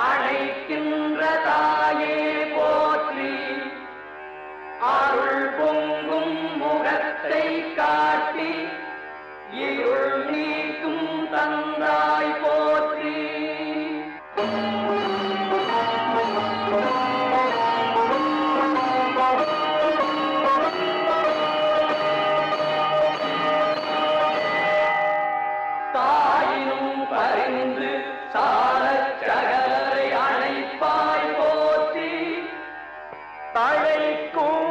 அழைக்கின்ற தாயே போற்றி அருள் பொங்கும் முகத்தை காட்டி இருள் நீக்கும் தந்தாய் போற்றி. தாயினும் பரிந்து தழைக்கும்